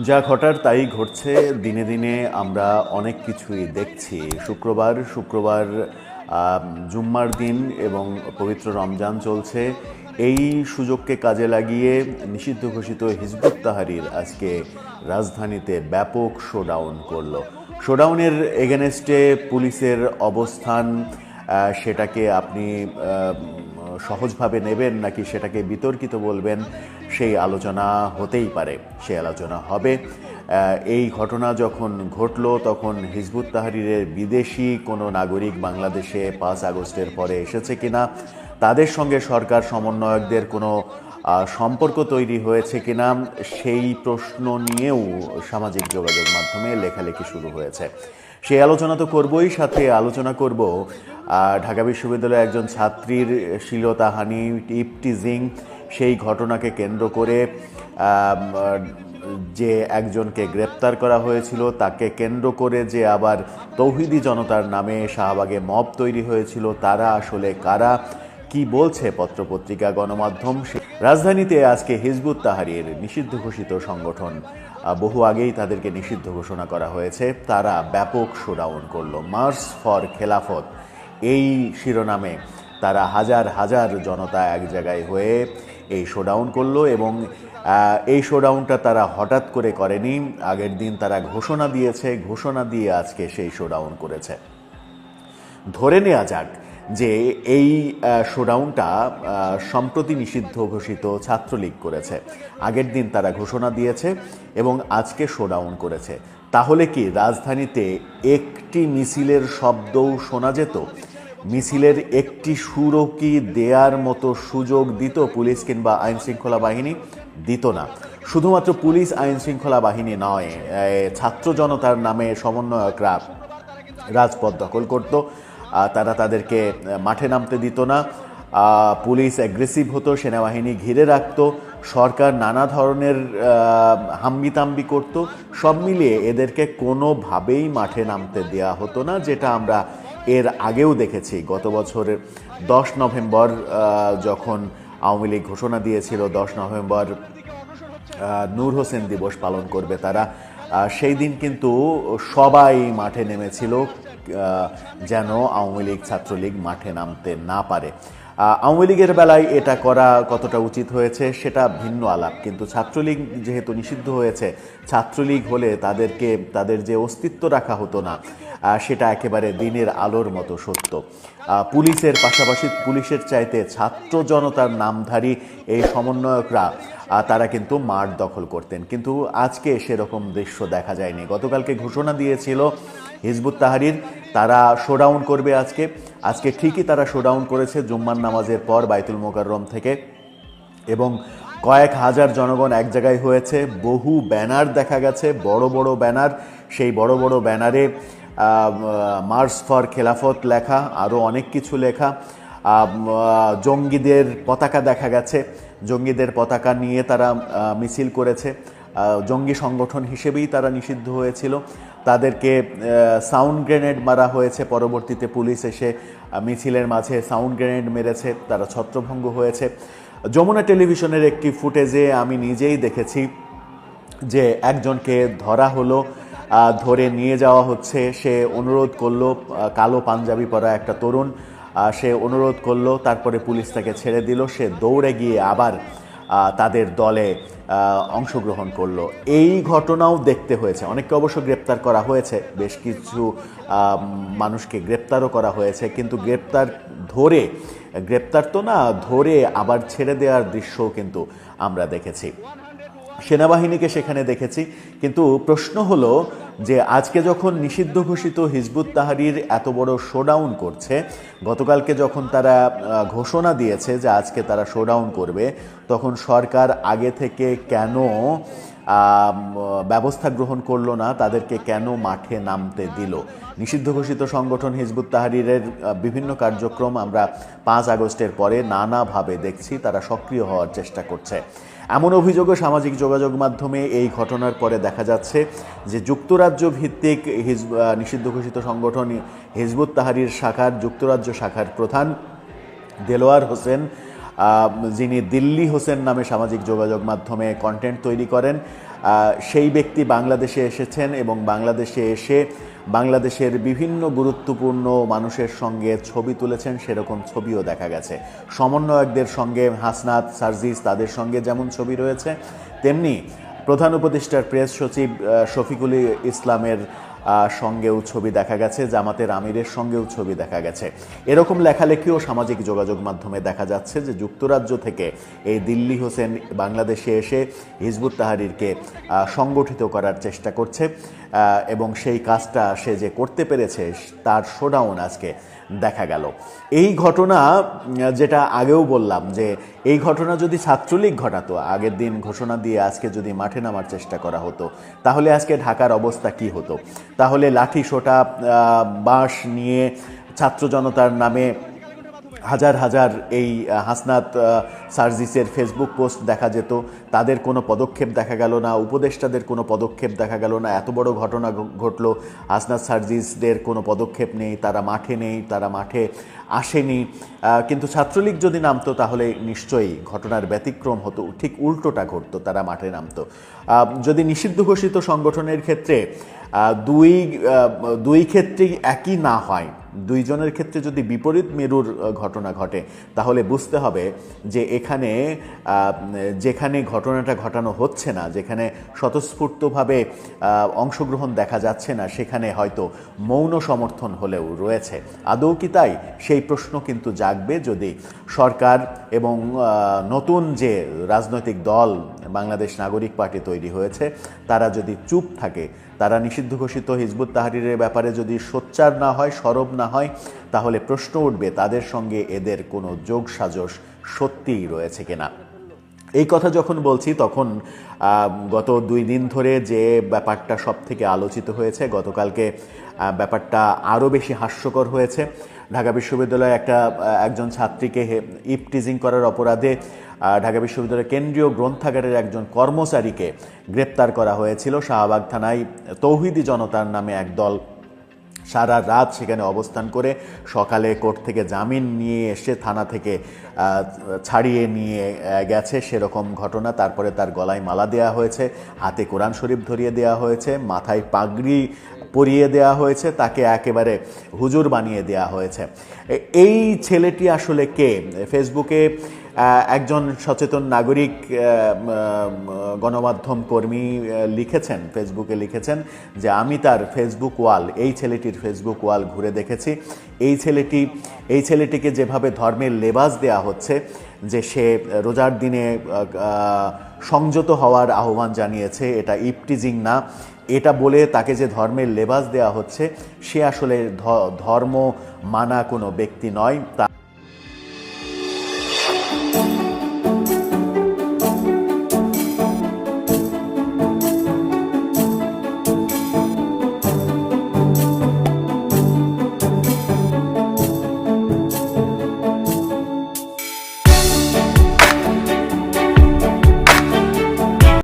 যা ঘটার তাই ঘটছে। দিনে দিনে আমরা অনেক কিছুই দেখছি। শুক্রবার শুক্রবার জুম্মার দিন এবং পবিত্র রমজান চলছে। এই সুযোগকে কাজে লাগিয়ে নিষিদ্ধ ঘোষিত হিজবুত তাহারির আজকে রাজধানীতে ব্যাপক শোডাউন করল। শোডাউনের এগেনস্টে পুলিশের অবস্থান সেটাকে আপনি সহজভাবে নেবেন নাকি সেটাকে বিতর্কিত বলবেন, সেই আলোচনা হতেই পারে, সেই আলোচনা হবে। এই ঘটনা যখন ঘটল, তখন হিজবুত তাহারিরের বিদেশি কোনো নাগরিক বাংলাদেশে পাঁচ আগস্টের পরে এসেছে কিনা, তাদের সঙ্গে সরকার সমন্বয়কদের কোনো সম্পর্ক তৈরি হয়েছে কিনা সেই প্রশ্ন নিয়েও সামাজিক যোগাযোগ মাধ্যমে লেখালেখি শুরু হয়েছে। সেই আলোচনা তো করবই, সাথে আলোচনা করব ঢাকা বিশ্ববিদ্যালয়ের একজন ছাত্রীর শিলতাহানি, টিপটিজিং, সেই ঘটনাকে কেন্দ্র করে যে একজনকে গ্রেপ্তার করা হয়েছিল, তাকে কেন্দ্র করে যে আবার তৌহিদি জনতার নামে শাহবাগে মব তৈরি হয়েছিল, তারা আসলে কারা? কি বলছে পত্রপত্রিকা গণমাধ্যম? সে- রাজধানীতে আজকে হিজবুত তাহারির নিষিদ্ধ ঘোষিত সংগঠন। বহু আগেই তাদেরকে নিষিদ্ধ ঘোষণা করা হয়েছে। তারা ব্যাপক শোডাউন করল। মার্স ফর খেলাফত এই শিরোনামে তারা হাজার হাজার জনতা এক জায়গায় হয়ে এই শোডাউন করল এবং এই শোডাউনটা তারা হঠাৎ করে করেনি। আগের দিন তারা ঘোষণা দিয়েছে, ঘোষণা দিয়ে আজকে সেই শোডাউন করেছে। ধরে নেওয়া যাক যে এই শোডাউনটা সম্প্রতি নিষিদ্ধ ঘোষিত ছাত্রলীগ করেছে। আগের দিন তারা ঘোষণা দিয়েছে এবং আজকে শোডাউন করেছে। তাহলে কি রাজধানীতে একটি মিছিলের শব্দও শোনা যেত? মিছিলের একটি সুরও কি দেয়ার মতো সুযোগ দিত পুলিশ কিংবা আইন শৃঙ্খলা বাহিনী? দিত না। শুধুমাত্র পুলিশ আইন শৃঙ্খলা বাহিনী নয় ছাত্র জনতার নামে সমন্বয়করা রাজপথ দখল করত। তারা তাদেরকে মাঠে নামতে দিত না। পুলিশ অ্যাগ্রেসিভ হতো, সেনাবাহিনী ঘিরে রাখত, সরকার নানা ধরনের হাম্বিতাম্বি করত। সব মিলিয়ে এদেরকে কোনোভাবেই মাঠে নামতে দেওয়া হতো না, যেটা আমরা এর আগেও দেখেছি। গত বছরের দশ নভেম্বর যখন আওয়ামী লীগ ঘোষণা দিয়েছিল, দশ নভেম্বর নূর হোসেন দিবস পালন করবে তারা। সেই দিন কিন্তু সবাই মাঠে নেমেছিল। যেন আওয়ামী লীগ, ছাত্রলীগ মাঠে নামতে না পারে। আওয়ামী লীগের বেলায় এটা করা কতটা উচিত হয়েছে সেটা ভিন্ন আলাপ। কিন্তু ছাত্রলীগ যেহেতু নিষিদ্ধ হয়েছে, ছাত্রলীগ হলে তাদেরকে, তাদের যে অস্তিত্ব রাখা হতো না সেটা একেবারে দিনের আলোর মতো সত্য। পুলিশের পাশাপাশি পুলিশের চাইতে ছাত্র জনতার নামধারী এই সমন্বয়করা তারা কিন্তু মাঠ দখল করতেন। কিন্তু আজকে সেরকম দৃশ্য দেখা যায়নি। গতকালকে ঘোষণা দিয়েছিল হিজবুত তাহারির, তারা শোডাউন করবে আজকে। আজকে ঠিকই তারা শোডাউন করেছে জুম্মার নামাজের পর বাইতুল মোকাররম থেকে। এবং কয়েক হাজার জনগণ এক জায়গায় হয়েছে। বহু ব্যানার দেখা গেছে, বড় বড় ব্যানার। সেই বড় বড় ব্যানারে মার্চ ফর খেলাফত লেখা আরও অনেক কিছু লেখা। জঙ্গিদের পতাকা দেখা গেছে। জঙ্গিদের পতাকা নিয়ে তারা মিছিল করেছে। জঙ্গি সংগঠন হিসেবেই তারা নিষিদ্ধ হয়েছিল। তাদেরকে সাউন্ড গ্রেনেড মারা হয়েছে। পরবর্তীতে পুলিশ এসে মিছিলের মাঝে সাউন্ড গ্রেনেড মেরেছে। তারা ছত্রভঙ্গ হয়েছে। যমুনা টেলিভিশনের একটি ফুটেজে আমি নিজেই দেখেছি যে একজনকে ধরা হলো ধরে নিয়ে যাওয়া হচ্ছে। সে অনুরোধ করল কালো পাঞ্জাবি পরা একটা তরুণ। সে অনুরোধ করল, তারপরে পুলিশ তাকে ছেড়ে দিল, সে দৌড়ে গিয়ে আবার তাদের দলে অংশগ্রহণ করল। এই ঘটনাও দেখতে হয়েছে। অনেককে অবশ্য গ্রেপ্তার করা হয়েছে, বেশ কিছু মানুষকে গ্রেপ্তারও করা হয়েছে, কিন্তু গ্রেপ্তার ধরে, গ্রেপ্তার তো না, ধরে আবার ছেড়ে দেওয়ার দৃশ্যও কিন্তু আমরা দেখেছি। সেনাবাহিনীকে সেখানে দেখেছি। কিন্তু প্রশ্ন হলো যে আজকে যখন নিষিদ্ধ ঘোষিত হিজবুত তাহারির এত বড় শোডাউন করছে, গতকালকে যখন তারা ঘোষণা দিয়েছে যে আজকে তারা শোডাউন করবে, তখন সরকার আগে থেকে কেন ব্যবস্থা গ্রহণ করল না, তাদেরকে কেন মাঠে নামতে দিল? নিষিদ্ধ ঘোষিত সংগঠন হিজবুত তাহারিরের বিভিন্ন কার্যক্রম আমরা পাঁচ আগস্টের পরে নানাভাবে দেখছি, তারা সক্রিয় হওয়ার চেষ্টা করছে। এমন অভিযোগও সামাজিক যোগাযোগ মাধ্যমে এই ঘটনার পরে দেখা যাচ্ছে যে যুক্তরাজ্য ভিত্তিক হিজ নিষিদ্ধ ঘোষিত সংগঠন হিজবুত তাহারির শাখার, যুক্তরাজ্য শাখার প্রধান দেলোয়ার হোসেন যিনি দিল্লি হোসেন নামে সামাজিক যোগাযোগ মাধ্যমে কন্টেন্ট তৈরি করেন। সেই ব্যক্তি বাংলাদেশে এসেছেন এবং বাংলাদেশে এসে বাংলাদেশের বিভিন্ন গুরুত্বপূর্ণ মানুষের সঙ্গে ছবি তুলেছেন, সেরকম ছবিও দেখা গেছে। সমন্বয়কদের সঙ্গে হাসনাত, সার্জিস তাদের সঙ্গে যেমন ছবি রয়েছে, তেমনি প্রধান উপদেষ্টার প্রেস সচিব শফিকুল ইসলামের সঙ্গেও ছবি দেখা গেছে, জামাতের আমিরের সঙ্গেও ছবি দেখা গেছে। এরকম লেখালেখিও সামাজিক যোগাযোগ মাধ্যমে দেখা যাচ্ছে যে যুক্তরাজ্য থেকে এই দিল্লি হোসেন বাংলাদেশে এসে হিজবুত তাহারিরকে সংগঠিত করার চেষ্টা করছে। এবং সেই কাজটা সে যে করতে পেরেছে, তার শোডাউন আজকে দেখা গেল। এই ঘটনা, যেটা আগেও বললাম যে, এই ঘটনা যদি ছাত্রলীগ ঘটাতো, আগের দিন ঘোষণা দিয়ে আজকে যদি মাঠে নামার চেষ্টা করা হতো, তাহলে আজকে ঢাকার অবস্থা কি হতো? তাহলে লাঠি সোটা বাঁশ নিয়ে ছাত্র জনতার নামে হাজার হাজার এই হাসনাত সার্জিসের ফেসবুক পোস্ট দেখা যেত। তাদের কোনো পদক্ষেপ দেখা গেল না, উপদেষ্টাদের কোনো পদক্ষেপ দেখা গেল না, এত বড় ঘটনা ঘটলো। হাসনাত, সার্জিসদের কোনো পদক্ষেপ নেই, তারা মাঠে নেই, তারা মাঠে আসেনি। কিন্তু ছাত্রলীগ যদি নামতো, তাহলে নিশ্চয়ই ঘটনার ব্যতিক্রম হতো, ঠিক উল্টোটা ঘটতো, তারা মাঠে নামতো। যদি নিষিদ্ধ ঘোষিত সংগঠনের ক্ষেত্রে দুই দুই ক্ষেত্রেই একই না হয় দুইজনের ক্ষেত্রে যদি বিপরীত মেরুর ঘটনা ঘটে, তাহলে বুঝতে হবে যে এখানে যেখানে ঘটনাটা ঘটানো হচ্ছে না, যেখানে স্বতঃস্ফূর্তভাবে অংশগ্রহণ দেখা যাচ্ছে না, সেখানে হয়তো মৌন সমর্থন হলেও রয়েছে। আদৌ কি তাই? সেই প্রশ্ন কিন্তু জাগবে যদি সরকার এবং নতুন যে রাজনৈতিক দল বাংলাদেশ নাগরিক পার্টি তৈরি হয়েছে। তারা যদি চুপ থাকে, তারা নিষিদ্ধ ঘোষিত হিজবুত তাহারিরের ব্যাপারে যদি সোচ্চার না হয়, সরব না হয়, তাহলে প্রশ্ন উঠবে, তাদের সঙ্গে এদের কোনো যোগ সাজস সত্যিই রয়েছে কিনা? এই কথা যখন বলছি, তখন গত দুই দিন ধরে যে ব্যাপারটা সব থেকে আলোচিত হয়েছে, গতকালকে ব্যাপারটা আরও বেশি হাস্যকর হয়েছে। ঢাকা বিশ্ববিদ্যালয়ে একটা একজন ছাত্রীকে ইপটিজিং করার অপরাধে ঢাকা বিশ্ববিদ্যালয়ের কেন্দ্রীয় গ্রন্থাগারের একজন কর্মচারীকে গ্রেপ্তার করা হয়েছিল। শাহবাগ থানায় তৌহিদি জনতার নামে এক দল সারা রাত সেখানে অবস্থান করে সকালে কোর্ট থেকে জামিন নিয়ে এসে থানা থেকে ছাড়িয়ে নিয়ে গেছে। সেরকম ঘটনা। তারপরে তার গলায় মালা দেওয়া হয়েছে, হাতে কোরআন শরীফ ধরিয়ে দেওয়া হয়েছে, মাথায় পাগড়ি পরিয়ে দেওয়া হয়েছে, তাকে একেবারে হুজুর বানিয়ে দেওয়া হয়েছে। এই ছেলেটি আসলে কে? ফেসবুকে একজন সচেতন নাগরিক গণমাধ্যম কর্মী লিখেছেন, ফেসবুকে লিখেছেন যে, আমি তার ফেসবুক ওয়াল, এই ছেলেটির ফেসবুক ওয়াল ঘুরে দেখেছি। এই ছেলেটি, এই ছেলেটিকে যেভাবে ধর্মের লেবাস দেয়া হচ্ছে যে সে রোজার দিনে সংযত হওয়ার আহ্বান জানিয়েছে, এটা ইপটিজিং না। এটা বলে তাকে যে ধর্মের লেবাস দেওয়া হচ্ছে, সে আসলে ধর্ম মানা কোনো ব্যক্তি নয়। তা